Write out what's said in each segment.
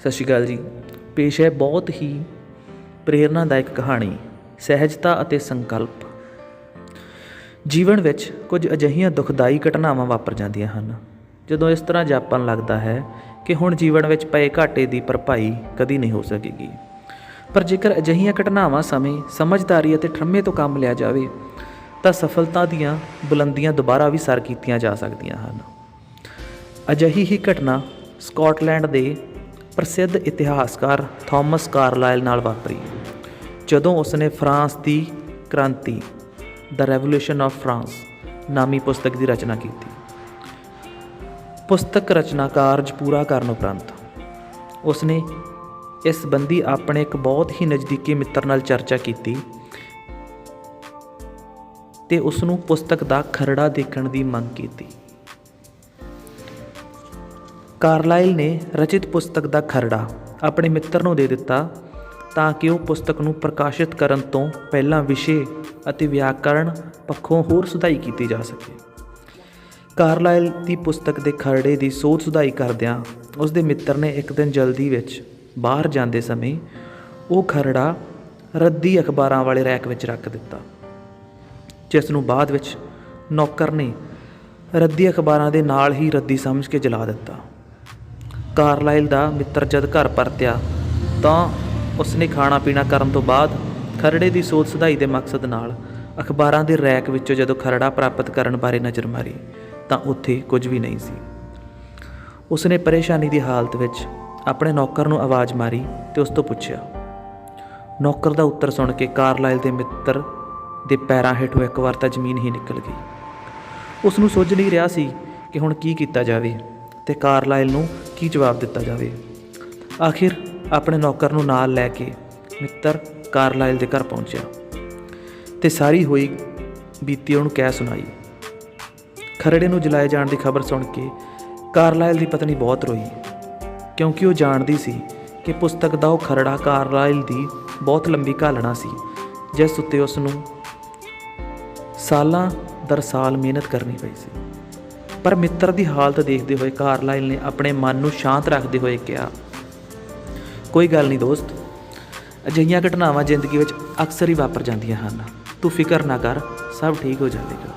ਸਤਿ ਸ਼੍ਰੀ ਅਕਾਲ ਜੀ। ਪੇਸ਼ ਹੈ ਬਹੁਤ ਹੀ ਪ੍ਰੇਰਨਾਦਾਇਕ ਕਹਾਣੀ, ਸਹਿਜਤਾ ਅਤੇ ਸੰਕਲਪ। ਜੀਵਨ ਵਿੱਚ ਕੁਝ ਅਜਿਹੀਆਂ ਦੁਖਦਾਈ ਘਟਨਾਵਾਂ ਵਾਪਰ ਜਾਂਦੀਆਂ ਹਨ, ਜਦੋਂ ਇਸ ਤਰ੍ਹਾਂ ਜਾਪਣ ਲੱਗਦਾ ਹੈ ਕਿ ਹੁਣ ਜੀਵਨ ਵਿੱਚ ਪਏ ਘਾਟੇ ਦੀ ਭਰਪਾਈ ਕਦੀ ਨਹੀਂ ਹੋ ਸਕੇਗੀ। ਪਰ ਜੇਕਰ ਅਜਿਹੀਆਂ ਘਟਨਾਵਾਂ ਸਮੇਂ ਸਮਝਦਾਰੀ ਅਤੇ ਠਰਮੇ ਤੋਂ ਕੰਮ ਲਿਆ ਜਾਵੇ, ਤਾਂ ਸਫਲਤਾ ਦੀਆਂ ਬੁਲੰਦੀਆਂ ਦੁਬਾਰਾ ਵੀ ਸਰ ਕੀਤੀਆਂ ਜਾ ਸਕਦੀਆਂ ਹਨ। ਅਜਿਹੀ ਹੀ ਘਟਨਾ ਸਕਾਟਲੈਂਡ ਦੇ ਪ੍ਰਸਿੱਧ ਇਤਿਹਾਸਕਾਰ ਥਾਮਸ ਕਾਰਲਾਈਲ ਨਾਲ ਵਾਪਰੀ। ਜਦੋਂ ਉਸਨੇ ਫਰਾਂਸ ਦੀ ਕ੍ਰਾਂਤੀ ਦਾ ਰੈਵੋਲੂਸ਼ਨ ਆਫ ਫਰਾਂਸ ਨਾਮੀ ਪੁਸਤਕ ਦੀ ਰਚਨਾ ਕੀਤੀ। ਪੁਸਤਕ ਰਚਨਾ ਕਾਰਜ ਪੂਰਾ ਕਰਨ ਉਪਰੰਤ ਉਸਨੇ ਇਸ ਸੰਬੰਧੀ ਆਪਣੇ ਇੱਕ ਬਹੁਤ ਹੀ ਨਜ਼ਦੀਕੀ ਮਿੱਤਰ ਨਾਲ ਚਰਚਾ ਕੀਤੀ ਤੇ ਉਸ ਨੂੰ ਪੁਸਤਕ ਦਾ ਖਰੜਾ ਦੇਖਣ ਦੀ ਮੰਗ ਕੀਤੀ। ਕਾਰਲਾਈਲ ਨੇ ਰਚਿਤ ਪੁਸਤਕ ਦਾ ਖਰੜਾ ਆਪਣੇ ਮਿੱਤਰ ਨੂੰ ਦੇ ਦਿੱਤਾ ਤਾਂ ਕਿ ਉਹ ਪੁਸਤਕ ਨੂੰ ਪ੍ਰਕਾਸ਼ਿਤ ਕਰਨ ਤੋਂ ਪਹਿਲਾਂ ਵਿਸ਼ੇ ਅਤੇ ਵਿਆਕਰਣ ਪੱਖੋਂ ਹੋਰ ਸੁਧਾਈ ਕੀਤੀ ਜਾ ਸਕੇ। ਕਾਰਲਾਈਲ ਦੀ ਪੁਸਤਕ ਦੇ ਖਰੜੇ ਦੀ ਸੋਧ ਸੁਧਾਈ ਕਰਦਿਆਂ ਉਸ ਦੇ ਮਿੱਤਰ ਨੇ ਇੱਕ ਦਿਨ ਜਲਦੀ ਵਿੱਚ ਬਾਹਰ ਜਾਂਦੇ ਸਮੇਂ ਉਹ ਖਰੜਾ ਰੱਦੀ ਅਖਬਾਰਾਂ ਵਾਲੇ ਰੈਕ ਵਿੱਚ ਰੱਖ ਦਿੱਤਾ, ਜਿਸ ਨੂੰ ਬਾਅਦ ਵਿੱਚ ਨੌਕਰ ਨੇ ਰੱਦੀ ਅਖਬਾਰਾਂ ਦੇ ਨਾਲ ਹੀ ਰੱਦੀ ਸਮਝ ਕੇ ਜਲਾ ਦਿੱਤਾ। ਕਾਰਲਾਈਲ ਦਾ ਮਿੱਤਰ ਜਦ ਘਰ ਪਰਤਿਆ, ਤਾਂ ਉਸਨੇ ਖਾਣਾ ਪੀਣਾ ਕਰਨ ਤੋਂ ਬਾਅਦ ਖਰੜੇ ਦੀ ਸੋਧ ਸੁਧਾਈ ਦੇ ਮਕਸਦ ਨਾਲ ਅਖਬਾਰਾਂ ਦੇ ਰੈਕ ਵਿੱਚੋਂ ਜਦੋਂ ਖਰੜਾ ਪ੍ਰਾਪਤ ਕਰਨ ਬਾਰੇ ਨਜ਼ਰ ਮਾਰੀ, ਤਾਂ ਉੱਥੇ ਕੁਝ ਵੀ ਨਹੀਂ ਸੀ। ਉਸਨੇ ਪਰੇਸ਼ਾਨੀ ਦੀ ਹਾਲਤ ਵਿੱਚ ਆਪਣੇ ਨੌਕਰ ਨੂੰ ਆਵਾਜ਼ ਮਾਰੀ ਤੇ ਉਸ ਤੋਂ ਪੁੱਛਿਆ, ਨੌਕਰ ਦਾ ਉੱਤਰ ਸੁਣ ਕੇ ਕਾਰਲਾਈਲ ਦੇ ਮਿੱਤਰ ਦੇ ਪੈਰਾਂ ਹੇਠੋਂ ਇੱਕ ਵਾਰ ਤਾਂ ਜ਼ਮੀਨ ਹੀ ਨਿਕਲ ਗਈ। ਉਸ ਨੂੰ ਸੁੱਝ ਨਹੀਂ ਰਿਹਾ ਸੀ ਕਿ ਹੁਣ ਕੀ ਕੀਤਾ ਜਾਵੇ ਤੇ ਕਾਰਲਾਈਲ ਨੂੰ ਕੀ ਜਵਾਬ ਦਿੱਤਾ ਜਾਵੇ? ਆਖਿਰ ਆਪਣੇ ਨੌਕਰ ਨੂੰ ਨਾਲ ਲੈ ਕੇ ਮਿੱਤਰ ਕਾਰਲਾਈਲ ਦੇ ਘਰ ਪਹੁੰਚਿਆ ਤੇ ਸਾਰੀ ਹੋਈ ਬੀਤੀ ਉਹਨੂੰ ਕਹਿ ਸੁਣਾਈ। ਖਰੜੇ ਨੂੰ ਜਲਾਏ ਜਾਣ ਦੀ ਖਬਰ ਸੁਣ ਕੇ ਕਾਰਲਾਈਲ ਦੀ ਪਤਨੀ ਬਹੁਤ ਰੋਈ, ਕਿਉਂਕਿ ਉਹ ਜਾਣਦੀ ਸੀ ਕਿ ਪੁਸਤਕ ਦਾ ਉਹ ਖਰੜਾ ਕਾਰਲਾਈਲ ਦੀ ਬਹੁਤ ਲੰਬੀ ਘਾਲਣਾ ਸੀ, ਜਿਸ ਉੱਤੇ ਉਸ ਨੂੰ ਸਾਲਾਂ ਦਰ ਸਾਲ ਮਿਹਨਤ ਕਰਨੀ ਪਈ ਸੀ। ਪਰ ਮਿੱਤਰ ਦੀ ਹਾਲਤ ਦੇਖਦੇ ਹੋਏ ਕਾਰਲਾਈਲ ਨੇ ਆਪਣੇ ਮਨ ਨੂੰ ਸ਼ਾਂਤ ਰੱਖਦੇ ਹੋਏ ਕਿਹਾ, ਕੋਈ ਗੱਲ ਨਹੀਂ ਦੋਸਤ, ਅਜਿਹੀਆਂ ਘਟਨਾਵਾਂ ਜ਼ਿੰਦਗੀ ਵਿੱਚ ਅਕਸਰ ਹੀ ਵਾਪਰ ਜਾਂਦੀਆਂ ਹਨ। ਤੂੰ ਫਿਕਰ ਨਾ ਕਰ, ਸਭ ਠੀਕ ਹੋ ਜਾਵੇਗਾ।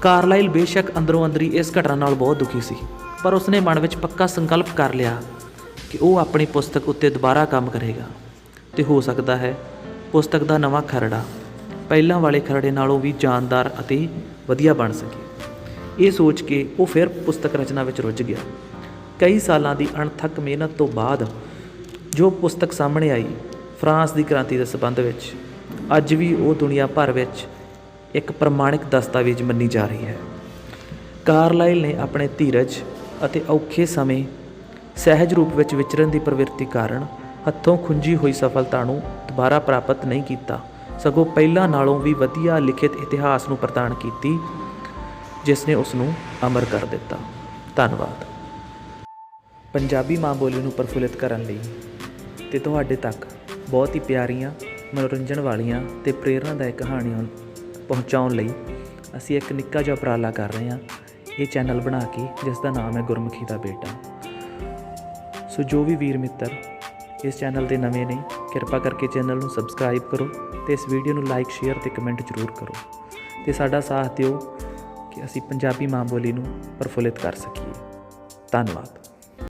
ਕਾਰਲਾਈਲ ਬੇਸ਼ੱਕ ਅੰਦਰੋਂ ਅੰਦਰੀ ਇਸ ਘਟਨਾ ਨਾਲ ਬਹੁਤ ਦੁਖੀ ਸੀ, ਪਰ ਉਸਨੇ ਮਨ ਵਿੱਚ ਪੱਕਾ ਸੰਕਲਪ ਕਰ ਲਿਆ ਕਿ ਉਹ ਆਪਣੀ ਪੁਸਤਕ ਉੱਤੇ ਦੁਬਾਰਾ ਕੰਮ ਕਰੇਗਾ। ਤੇ ਹੋ ਸਕਦਾ ਹੈ ਪੁਸਤਕ ਦਾ ਨਵਾਂ ਖਰੜਾ ਪਹਿਲਾਂ ਵਾਲੇ ਖਰੜੇ ਨਾਲੋਂ ਵੀ ਜਾਨਦਾਰ ਅਤੇ ਵਧੀਆ ਬਣ ਸਕੇ। ਇਹ ਸੋਚ ਕੇ ਉਹ ਫਿਰ ਪੁਸਤਕ ਰਚਨਾ ਵਿੱਚ ਰੁੱਝ ਗਿਆ। ਕਈ ਸਾਲਾਂ ਦੀ ਅਣਥੱਕ ਮਿਹਨਤ ਤੋਂ ਬਾਅਦ ਜੋ ਪੁਸਤਕ ਸਾਹਮਣੇ ਆਈ ਫਰਾਂਸ ਦੀ ਕ੍ਰਾਂਤੀ ਦੇ ਸੰਬੰਧ ਵਿੱਚ, ਅੱਜ ਵੀ ਉਹ ਦੁਨੀਆ ਭਰ ਵਿੱਚ ਇੱਕ ਪ੍ਰਮਾਣਿਕ ਦਸਤਾਵੇਜ਼ ਮੰਨੀ ਜਾ ਰਹੀ ਹੈ। ਕਾਰਲਾਈਲ ਨੇ ਆਪਣੇ ਧੀਰਜ ਅਤੇ ਔਖੇ ਸਮੇਂ ਸਹਿਜ ਰੂਪ ਵਿੱਚ ਵਿਚਰਨ ਦੀ ਪ੍ਰਵਿਰਤੀ ਕਾਰਨ ਹੱਥੋਂ ਖੁੰਝੀ ਹੋਈ ਸਫਲਤਾ ਨੂੰ ਦੁਬਾਰਾ ਪ੍ਰਾਪਤ ਨਹੀਂ ਕੀਤਾ। ਸਗੋਂ ਪਹਿਲਾਂ ਨਾਲੋਂ ਵੀ ਵਧੀਆ ਲਿਖਿਤ ਇਤਿਹਾਸ ਨੂੰ ਪ੍ਰਦਾਨ ਕੀਤੀ ਜਿਸ ਨੇ ਉਸ ਨੂੰ ਅਮਰ ਕਰ ਦਿੱਤਾ। ਧੰਨਵਾਦ। ਪੰਜਾਬੀ ਮਾਂ ਬੋਲੀ ਨੂੰ ਪ੍ਰਫੁੱਲਿਤ ਕਰਨ ਲਈ ਤੇ ਤੁਹਾਡੇ ਤੱਕ ਬਹੁਤ ਹੀ ਪਿਆਰੀਆਂ, ਮਨੋਰੰਜਨ ਵਾਲੀਆਂ ਤੇ ਪ੍ਰੇਰਨਾਦਾਇਕ ਕਹਾਣੀਆਂ ਪਹੁੰਚਾਉਣ ਲਈ ਅਸੀਂ ਇੱਕ ਨਿੱਕਾ ਜਿਹਾ ਉਪਰਾਲਾ ਕਰ ਰਹੇ ਹਾਂ। ਇਹ ਚੈਨਲ ਬਣਾ ਕੇ ਜਿਸ ਦਾ ਨਾਮ ਹੈ ਗੁਰਮੁਖੀ ਦਾ ਬੇਟਾ। ਸੋ ਜੋ ਵੀ ਵੀਰ ਮਿੱਤਰ ਇਸ ਚੈਨਲ ਦੇ ਨਵੇਂ ਨੇ, ਕਿਰਪਾ ਕਰਕੇ ਚੈਨਲ ਨੂੰ ਸਬਸਕ੍ਰਾਈਬ ਕਰੋ ਤੇ ਇਸ ਵੀਡੀਓ ਨੂੰ ਲਾਈਕ, ਸ਼ੇਅਰ ਤੇ ਕਮੈਂਟ ਜ਼ਰੂਰ ਕਰੋ। ਤੇ ਸਾਡਾ ਸਾਥ ਦਿਓ। ਕਿ ਅਸੀਂ ਪੰਜਾਬੀ ਮਾਂ ਬੋਲੀ ਨੂੰ ਪ੍ਰਫੁੱਲਿਤ ਕਰ ਸਕੀਏ। ਧੰਨਵਾਦ।